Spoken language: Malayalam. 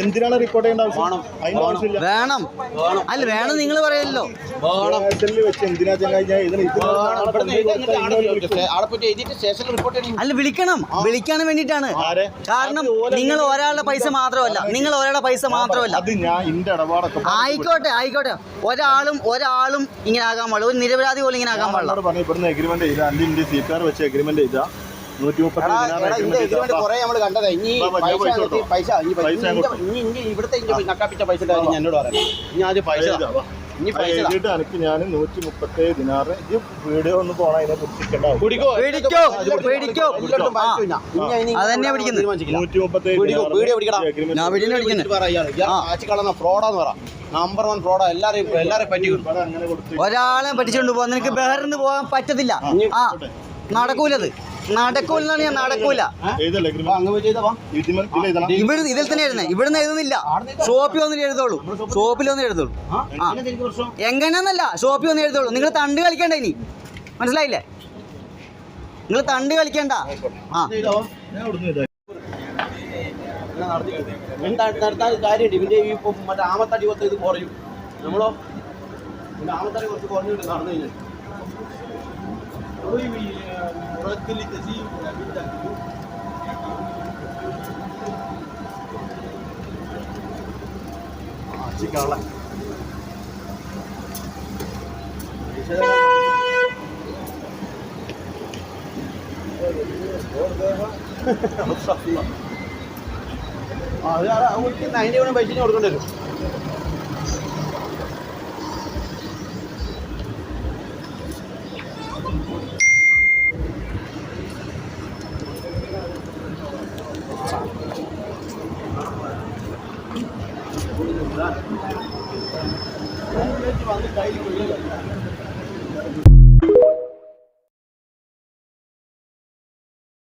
എന്തിനാണ് റിപ്പോർട്ട് ചെയ്യേണ്ട ആവശ്യം? വേണം. വേണം. അല്ല വേണം നിങ്ങൾ പറയല്ലോ. അല്ല വിളിക്കണം. വിളിക്കാൻ വേണ്ടിയിട്ടാണ്. കാരണം നിങ്ങൾ ഒരാളുടെ പൈസ മാത്രമല്ല. നിങ്ങൾ ഒരാളുടെ പൈസ മാത്രമല്ല. ആയിക്കോട്ടെ ആയിക്കോട്ടെ. ഒരാളും ഒരാളും ഇങ്ങനെ ആകാൻ പാടില്ല. ഒരു നിരപരാധി പോലും ഇങ്ങനെ ആകാൻ പാടില്ല. പറഞ്ഞു ഇവിടുന്ന് എഗ്രിമെന്റ് ചെയ്താ. അന്റെ ഇന്ത്യ സീക്കാർ വെച്ച് എഗ്രിമെന്റ് ചെയ്താ. നൂറ്റി മുപ്പത്തി ഞാൻ ദിനാറ്. ഈ വീഡിയോ ഒന്ന് പോണ അതിനെ കുറിച്ചിട്ടുണ്ടാവും. ഫ്രോഡാന്ന് പറ. നമ്പർ വൺ ഫ്രോഡാ എല്ലാരെയും എല്ലാരെയും പറ്റി ഒരാളെ പറ്റിച്ചുകൊണ്ട് പോകാൻ നിനക്ക് ബഹറിന് പോകാൻ പറ്റത്തില്ല. ആ. നടക്കൂലത്. നടക്കൂലെന്നാണ് ഞാൻ നടക്കൂല. ഇവിടെ ഇതിൽ തന്നെ എഴുതുന്നത് ഇവിടുന്ന് എഴുതുന്നില്ല. ഷോപ്പിൽ ഒന്നും എഴുതുള്ളൂ. ഷോപ്പിൽ ഒന്നും എഴുതുള്ളൂ. എങ്ങനെയാന്നല്ല ഷോപ്പിൽ ഒന്നും എഴുതുള്ളൂ. നിങ്ങൾ തണ്ട് കളിക്കണ്ട ഇനി. മനസ്സിലായില്ലേ? നിങ്ങൾ തണ്ട് കളിക്കണ്ട. ആ. നടത്താൻ കാര്യമുണ്ട്? ഇവന്റെ ഈ മറ്റേ ആമത്തടി കൊത്ത് ഇത് കുറയും. നമ്മളോ? ആമത്തടി കുറച്ച് കുറഞ്ഞിട്ട് നടന്നു കഴിഞ്ഞാൽ. അത് അതിന്റെ വൺ പൈസ കൊടുക്കേണ്ടി വരും சார் வந்து கையில்